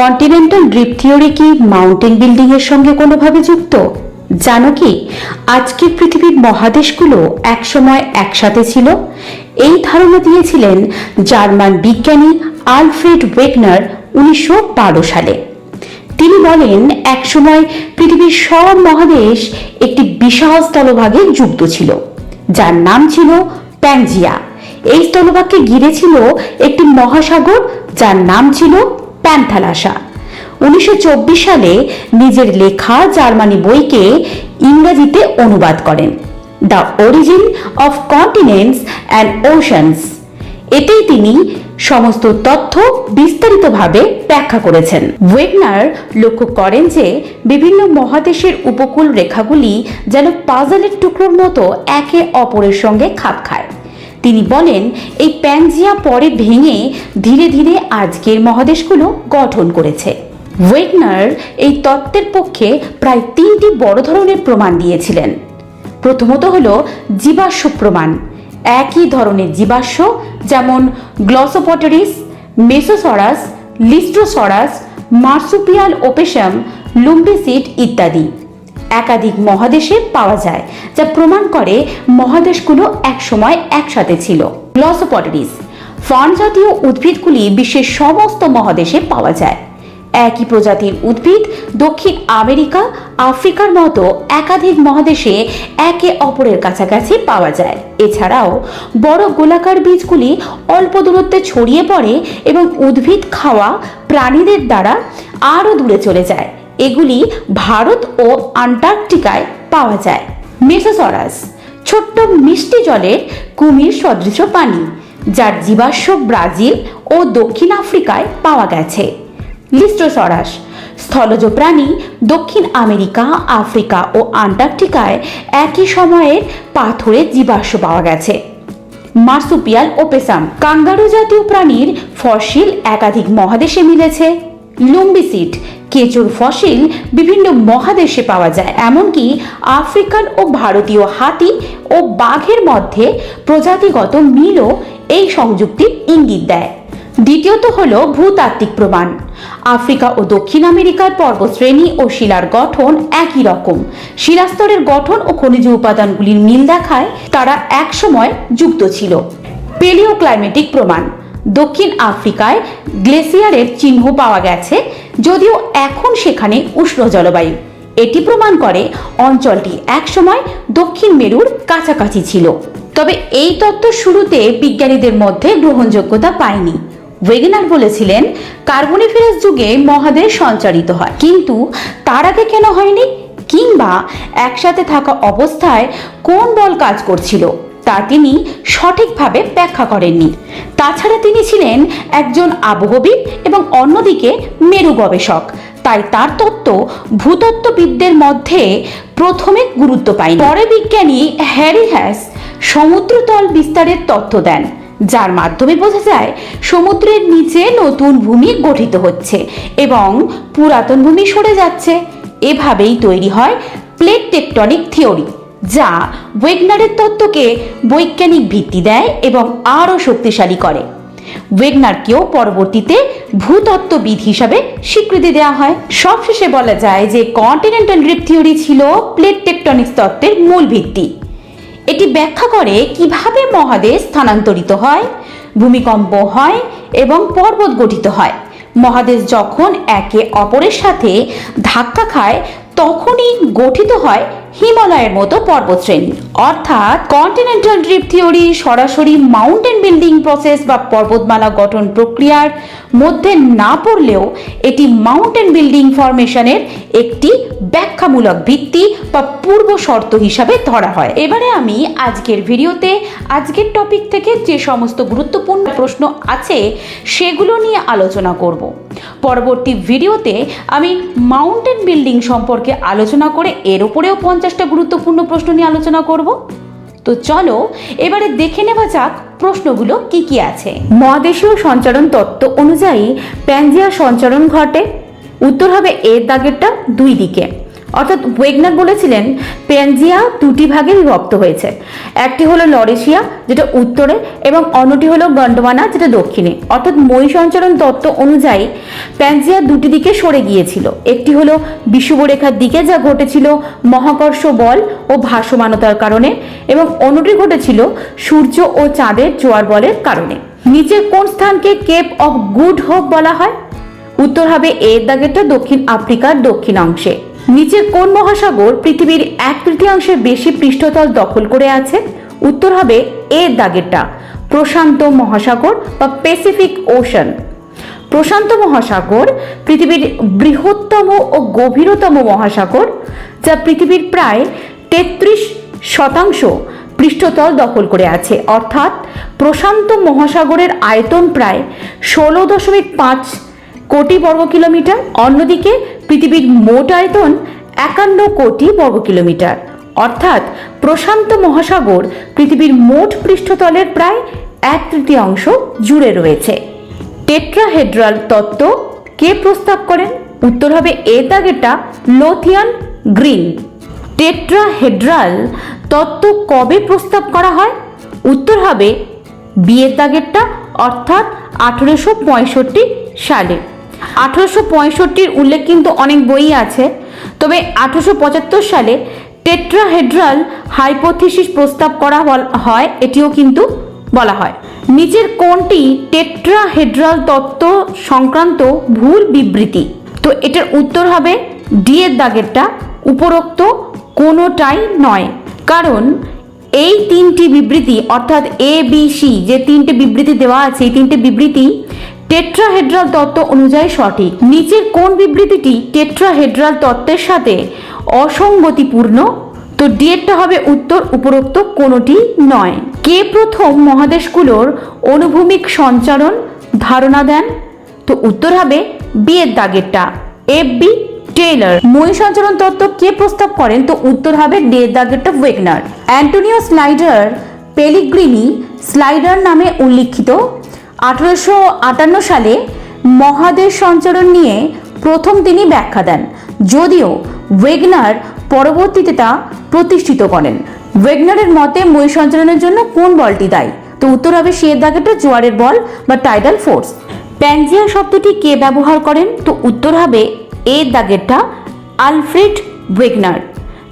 Continental drift theory কি mountain building এর সঙ্গে কোনোভাবে যুক্ত? জানো কি, আজকের পৃথিবীর মহাদেশগুলো একসময় একসাথে ছিল। এই ধারণা দিয়েছিলেন জার্মান বিজ্ঞানী আলফ্রেড ওয়েগনার উনিশশো বারো সালে। তিনি বলেন, একসময় পৃথিবীর সব মহাদেশ একটি বিশাল স্থলভাগে যুক্ত ছিল, যার নাম ছিল প্যানজিয়া এই স্থলভাগকে ঘিরে ছিল একটি মহাসাগর, যার নাম ছিল প্যান্থালাসা। উনিশশো সালে নিজের লেখা জার্মানি বইকে ইংরেজিতে অনুবাদ করেন। The origin of continents and oceans. এতেই তিনি সমস্ত তথ্য বিস্তারিতভাবে ব্যাখ্যা করেছেন। ওয়েগনার লক্ষ্য করেন যে বিভিন্ন মহাদেশের উপকূল রেখাগুলি যেন পাজলের টুকরোর মতো একে অপরের সঙ্গে খাপ খায়। তিনি বলেন, এই প্যানজিয়া পরে ভেঙে ধীরে ধীরে আজকের মহাদেশগুলো গঠন করেছে। ওয়েগনার এই তত্ত্বের পক্ষে প্রায় তিনটি বড় ধরনের প্রমাণ দিয়েছিলেন। প্রথমত হল জীবাশ্ম প্রমাণ। একই ধরনের জীবাশ্ম যেমন গ্লসোপটারিস, মেসোসরাস লিস্ট্রোসরাস মার্সুপিয়াল ওপেশাম, লুম্বিসিড ইত্যাদি। একাধিক মহাদেশে পাওয়া যায়, যা প্রমাণ করে মহাদেশগুলো একসময় একসাথে ছিল। গ্লসোপটারিস, ফার্ন জাতীয় উদ্ভিদগুলি বিশ্বের সমস্ত মহাদেশে পাওয়া যায়। একই প্রজাতির উদ্ভিদ দক্ষিণ আমেরিকা, আফ্রিকার মতো একাধিক মহাদেশে একে অপরের কাছাকাছি পাওয়া যায়। এছাড়াও, বড় গোলাকার বীজগুলি অল্প দূরত্বে ছড়িয়ে পড়ে এবং উদ্ভিদ খাওয়া প্রাণীদের দ্বারা আরও দূরে চলে যায়। এগুলি ভারত ও আন্টার্কটিকায় পাওয়া যায়। মেসোসরাস, ছোট্ট মিষ্টি জলের কুমির সদৃশ পানি যার জীবাশ্ম ব্রাজিল ও দক্ষিণ আফ্রিকায় পাওয়া গেছে। লিস্ট্রোসরাস স্থলজ প্রাণী দক্ষিণ আমেরিকা, আফ্রিকা ও আন্টার্কটিকায় একই সময়ের পাথরের জীবাশ্ম পাওয়া গেছে। মার্সুপিয়াল ওপেসাম, কাঙ্গারু জাতীয় প্রাণীর ফসিল একাধিক মহাদেশে মিলেছে। লুম্বিসিড কেঁচোর ফসিল বিভিন্ন মহাদেশে পাওয়া যায়, এমনকি আফ্রিকান ও ভারতীয় হাতি ও বাঘের মধ্যে প্রজাতিগত মিলও এই সংযুক্তির ইঙ্গিত দেয়। দ্বিতীয়ত হল ভূতাত্ত্বিক প্রমাণ। আফ্রিকা ও দক্ষিণ আমেরিকার পর্বতশ্রেণী ও শিলার গঠন একই রকম। শিলাস্তরের গঠন ও খনিজ উপাদানগুলির মিল দেখায় তারা একসময় যুক্ত ছিল। পেলিও ক্লাইমেটিক প্রমাণ। দক্ষিণ আফ্রিকায় গ্লেসিয়ারের চিহ্ন পাওয়া গেছে, যদিও এখন সেখানে উষ্ণ জলবায়ু। এটি প্রমাণ করে অঞ্চলটি একসময় দক্ষিণ মেরুর কাছাকাছি ছিল। তবে এই তত্ত্ব শুরুতে বিজ্ঞানীদের মধ্যে গ্রহণযোগ্যতা পায়নি। ওয়েগনার বলেছিলেন, কার্বনিফেরাস যুগে মহাদেশ সঞ্চারিত হয়। কিন্তু তার আগে কেন হয়নি? কিংবা একসাথে থাকা অবস্থায় কোন বল কাজ করছিল? তা তিনি সঠিকভাবে ব্যাখ্যা করেননি। তাছাড়া তিনি ছিলেন একজন আবহবিদ এবং অন্যদিকে মেরু গবেষক। তাই তার তত্ত্ব ভূতত্ত্ববিদদের মধ্যে প্রথমে গুরুত্ব পায়নি। পরে বিজ্ঞানী হ্যারি হ্যাস সমুদ্রতল বিস্তারের তথ্য দেন, যার মাধ্যমে বোঝা যায় সমুদ্রের নিচে নতুন ভূমি গঠিত হচ্ছে এবং পুরাতন ভূমি সরে যাচ্ছে। এভাবেই তৈরি হয় প্লেট টেকটনিক থিওরি। যা ওয়েগনারের তত্ত্বকে বৈজ্ঞানিক ভিত্তি দেয় এবং আরও শক্তিশালী করে। ওয়েগনারকেও পরবর্তীতে ভূতত্ত্ববিদ হিসাবে স্বীকৃতি দেওয়া হয়। সবশেষে বলা যায় যে কন্টিনেন্টাল ড্রিপ থিওরি ছিল প্লেট টেকটনিক্স তত্ত্বের মূল ভিত্তি। এটি ব্যাখ্যা করে কীভাবে মহাদেশ স্থানান্তরিত হয়, ভূমিকম্প হয় এবং পর্বত গঠিত হয়। মহাদেশ যখন একে অপরের সাথে ধাক্কা খায়, তখনই গঠিত হয় হিমালয়ের মতো পর্বতশ্রেণী। অর্থাৎ কন্টিনেন্টাল ড্রিপ থিওরি সরাসরি মাউন্টেন বিল্ডিং প্রসেস বা পর্বতমালা গঠন প্রক্রিয়ার মধ্যে না পড়লেও এটি মাউন্টেন বিল্ডিং ফরমেশনের একটি ব্যাখ্যামূলক ভিত্তি বা পূর্ব শর্ত হিসাবে ধরা হয়। এবারে আমি আজকের ভিডিওতে আজকের টপিক থেকে যে সমস্ত গুরুত্বপূর্ণ প্রশ্ন আছে, সেগুলো নিয়ে আলোচনা করব। পরবর্তী ভিডিওতে আমি মাউন্টেন বিল্ডিং সম্পর্কে আলোচনা করে এর উপরেও পঞ্চাশটা গুরুত্বপূর্ণ প্রশ্ন নিয়ে আলোচনা করব। তো চলো, এবারে দেখে নেওয়া যাক প্রশ্নগুলো কি কি আছে। মহাদেশীয় সঞ্চারণ তত্ত্ব অনুযায়ী প্যানজিয়া সঞ্চারণ ঘটে। উত্তর হবে এর দাগেরটা দুই দিকে। অর্থাৎ ওয়েগনার বলেছিলেন, পেনজিয়া দুটি ভাগে বিভক্ত হয়েছে। একটি হলো লরেশিয়া, যেটা উত্তরে, এবং অন্যটি হলো গন্ডওয়ানা যেটা দক্ষিণে। অর্থাৎ মই সঞ্চালন তত্ত্ব অনুযায়ী প্যানজিয়া দুটি দিকে সরে গিয়েছিল। একটি হলো বিষুবরেখার দিকে, যা ঘটেছিল মহাকর্ষ বল ও ভাসমানতার কারণে, এবং অন্যটি ঘটেছিল সূর্য ও চাঁদের জোয়ার বলের কারণে। নিচের কোন স্থানকে কেপ অফ গুড হোপ বলা হয়? উত্তর হবে এর দাগেরটা দক্ষিণ আফ্রিকার দক্ষিণাংশে নিচের কোন মহাসাগর পৃথিবীর এক তৃতীয়াংশের বেশি পৃষ্ঠতল দখল করে আছে? উত্তর হবে এর দাগেরটা, প্রশান্ত মহাসাগর বা প্যাসিফিক ওশান। প্রশান্ত মহাসাগর পৃথিবীর বৃহত্তম ও গভীরতম মহাসাগর, যা পৃথিবীর প্রায় তেত্রিশ শতাংশ পৃষ্ঠতল দখল করে আছে। অর্থাৎ প্রশান্ত মহাসাগরের আয়তন প্রায় ষোলো দশমিক পাঁচ কোটি বর্গ কিলোমিটার অন্যদিকে পৃথিবীর মোট আয়তন একান্ন কোটি বর্গ কিলোমিটার অর্থাৎ প্রশান্ত মহাসাগর পৃথিবীর মোট পৃষ্ঠতলের প্রায় এক তৃতীয়াংশ জুড়ে রয়েছে। টেট্রাহেড্রাল তত্ত্ব কে প্রস্তাব করেন? উত্তর হবে এ দাগেরটা লোথিয়ান গ্রিন টেট্রাহেড্রাল তত্ত্ব কবে প্রস্তাব করা হয়? উত্তর হবে বিয়ের দাগেরটা অর্থাৎ আঠেরোশো পঁয়ষট্টি সালে। আঠেরোশো পঁয়ষট্টির উল্লেখ কিন্তু অনেক বই আছে। তবে আঠেরোশো পঁচাত্তর সালে টেট্রাহেড্রাল হাইপোথিসিস প্রস্তাব করা হয়, এটিও কিন্তু বলা হয়। নিচের কোনটি টেট্রাহেড্রাল তত্ত্ব সংক্রান্ত ভুল বিবৃতি। তো এটার উত্তর হবে ডি এর দাগেরটা, উপরোক্ত কোনোটাই নয়। কারণ এই তিনটি বিবৃতি, অর্থাৎ এ, বি, সি, যে তিনটে বিবৃতি দেওয়া আছে, এই তিনটে বিবৃতি টেট্রাহেড্রাল তত্ত্ব অনুযায়ী সঠিক। নিচের কোন বিবৃতিটি টেট্রাহেড্রাল তত্ত্বের সাথে অসঙ্গতিপূর্ণ? তো ডিএটটা হবে উত্তর, উপরোক্ত কোনোটি নয়। কে প্রথম মহাদেশগুলোর অনুভূমিক সঞ্চারণ ধারণা দেন? তো উত্তর হবে বিয়ের দাগেরটা, এফ বি টেইলর। মই সঞ্চালন তত্ত্ব কে প্রস্তাব করেন? তো উত্তর হবে এর দাগেরটা Wegener. Antonio Snider Pellegrini Snider নামে উল্লিখিত আঠারোশো আটান্ন সালে মহাদেশ সঞ্চালন নিয়ে প্রথম তিনি ব্যাখ্যা দেন। যদিও ওয়েগনার পরবর্তীতে তা প্রতিষ্ঠিত করেন। ওয়েগনারের মতে মই সঞ্চালনের জন্য কোন বলটি দায়ী? তো উত্তর হবে সে দাগেটা জোয়ারের বল বা টাইডাল ফোর্স প্যানজিয়া শব্দটি কে ব্যবহার করেন? তো উত্তর হবে এর দাগেরটা আলফ্রেড ওয়েগনার।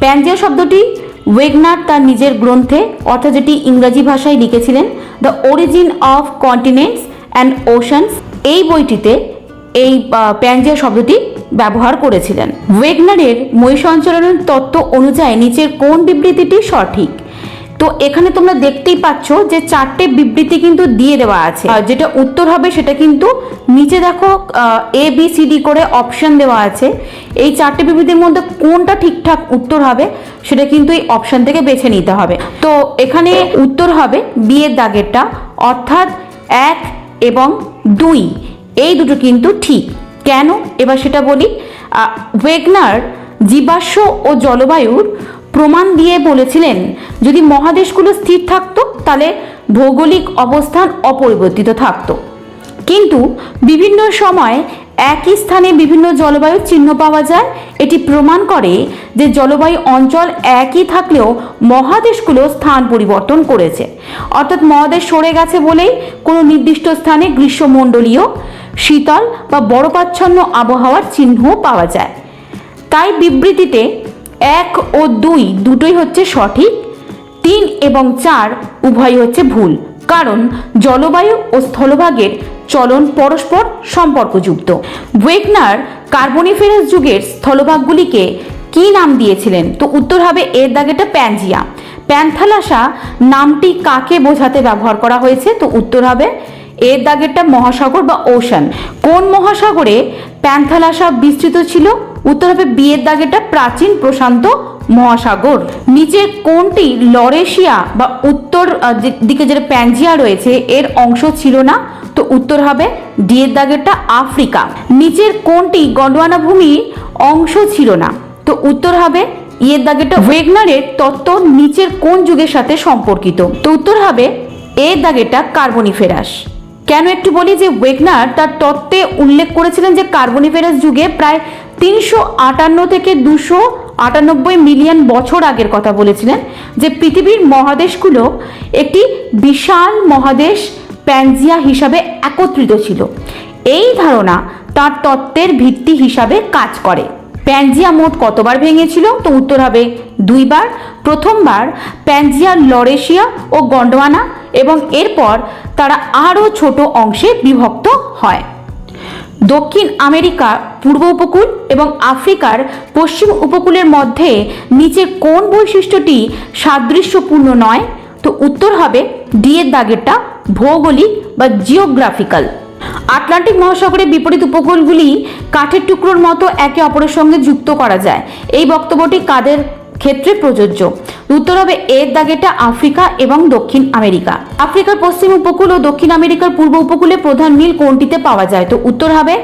প্যানজিয়া শব্দটি ওয়েগনার তার নিজের গ্রন্থে অর্থাৎ যেটি ইংরাজি ভাষায় লিখেছিলেন the origin of continents and oceans এই বইটিতে এই প্যাঞ্জিয়া শব্দটি ব্যবহার করেছিলেন। ওয়েগনারের মই সঞ্চালনের তত্ত্ব অনুযায়ী নিচের কোন বিবৃতিটি সঠিক? তো এখানে তোমরা দেখতেই পাচ্ছ যে চারটে বিবৃতি কিন্তু দিয়ে দেওয়া আছে। যেটা উত্তর হবে সেটা কিন্তু নিচে দেখো এ বি সি ডি করে অপশন দেওয়া আছে। এই চারটে বিবৃতির মধ্যে কোনটা ঠিকঠাক উত্তর হবে সেটা কিন্তু এই অপশন থেকে বেছে নিতে হবে। তো এখানে উত্তর হবে বিয়ের দাগেরটা, অর্থাৎ এক এবং দুই। এই দুটো কিন্তু ঠিক। কেন? এবার সেটা বলি ওয়েগনার জীবাশ্ম ও জলবায়ুর প্রমাণ দিয়ে বলেছিলেন, যদি মহাদেশগুলো স্থির থাকতো, তাহলে ভৌগোলিক অবস্থান অপরিবর্তিত থাকত। কিন্তু বিভিন্ন সময় একই স্থানে বিভিন্ন জলবায়ুর চিহ্ন পাওয়া যায়। এটি প্রমাণ করে যে জলবায়ু অঞ্চল একই থাকলেও মহাদেশগুলো স্থান পরিবর্তন করেছে। অর্থাৎ মহাদেশ সরে গেছে বলেই কোনো নির্দিষ্ট স্থানে গ্রীষ্মমণ্ডলীয়, শীতল বা বরফাচ্ছন্ন আবহাওয়ার চিহ্ন পাওয়া যায়। তাই বিবৃতিতে এক ও দুই দুটোই হচ্ছে সঠিক, তিন এবং চার উভয়ই হচ্ছে ভুল, কারণ জলবায়ু ও স্থলভাগের চলন পরস্পর সম্পর্কযুক্ত। ওয়েগনার কার্বনিফেরাস যুগের স্থলভাগগুলিকে কি নাম দিয়েছিলেন? তো উত্তর হবে এর দাগেটা প্যানজিয়া। প্যান্থালাসা নামটি কাকে বোঝাতে ব্যবহার করা হয়েছে? তো উত্তর হবে এর দাগেরটা মহাসাগর বা ওশান। কোন মহাসাগরে প্যান্থালাসা বিস্তৃত ছিল? উত্তর হবে বিয়ের দাগেরটা প্রাচীন প্রশান্ত মহাসাগর। নিচের কোনটি লরেশিয়া বা উত্তর দিকে যেটা প্যানজিয়া রয়েছে, এর অংশ ছিল না? তো উত্তর হবে ডি এর দাগেরটা আফ্রিকা। নিচের কোনটি গন্ডোয়ানা ভূমির অংশ ছিল না? তো উত্তর হবে ইয়ের দাগেরটা ওয়েগনারের তত্ত্ব নিচের কোন যুগের সাথে সম্পর্কিত? তো উত্তর হবে এর দাগেরটা কার্বনিফেরাস। কেন একটু বলি যে ওয়েগনার তার তত্ত্বে উল্লেখ করেছিলেন যে কার্বনিফেরাস যুগে প্রায় তিনশো আটান্ন থেকে দুশো আটানব্বই মিলিয়ন বছর আগের কথা বলেছিলেন যে পৃথিবীর মহাদেশগুলো একটি বিশাল মহাদেশ প্যানজিয়া হিসাবে একত্রিত ছিল। এই ধারণা তার তত্ত্বের ভিত্তি হিসাবে কাজ করে। প্যানজিয়া মোট কতবার ভেঙেছিল? তো উত্তর হবে দুইবার। প্রথমবার প্যানজিয়া লরেশিয়া ও গন্ডোয়ানা এবং এরপর তারা আরও ছোট অংশে বিভক্ত হয়। দক্ষিণ আমেরিকা, পূর্ব উপকূল এবং আফ্রিকার পশ্চিম উপকূলের মধ্যে নিচে কোন বৈশিষ্ট্যটি সাদৃশ্যপূর্ণ নয়? তো উত্তর হবে ডি এর দাগেরটা ভৌগোলিক বা জিওগ্রাফিক্যাল। আটলান্টিক মহাসাগরের বিপরীত উপকূলগুলি কাঠের টুকরোর মতো একে অপরের সঙ্গে যুক্ত করা যায়। এই বক্তব্যটি কাদের ক্ষেত্রে প্রযোজ্য। উত্তর হবে এর দাগেটা আফ্রিকা এবং দক্ষিণ আমেরিকা। আফ্রিকার পশ্চিম উপকূল ও দক্ষিণ আমেরিকার পূর্ব উপকূলে প্রধান মিল কোনটিতে পাওয়া যায়? তো উত্তর হবে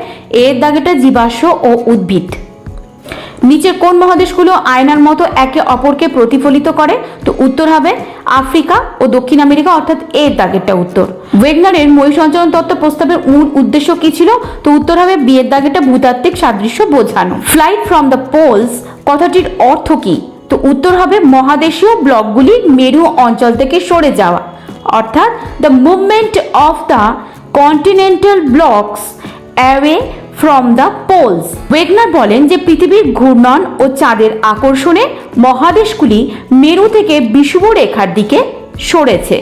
এর দাগেটা জীবাশ্ম ও উদ্ভিদ। নিচের কোন মহাদেশগুলো আয়নার মতো একে অপরকে প্রতিফলিত করে? তো উত্তর হবে আফ্রিকা ও দক্ষিণ আমেরিকা, অর্থাৎ এর দাগেরটা উত্তর। ওয়েগনারের মই সঞ্চালন তত্ত্ব প্রস্তাবের মূল উদ্দেশ্য কি ছিল? তো উত্তর হবে বিয়ের দাগেরটা ভূতাত্ত্বিক সাদৃশ্য বোঝানো। ফ্লাইট ফ্রম দ্য পোলস কথাটির অর্থ কি? তো উত্তর হবে মহাদেশীয় ব্লকগুলি মেরু অঞ্চল থেকে সরে যাওয়া। অর্থাৎ the movement of the continental blocks away from the poles Wegener বলেন যে পৃথিবীর ঘূর্ণন ও চাঁদের আকর্ষণে মহাদেশগুলি মেরু থেকে বিষুব রেখার দিকে সরেছে।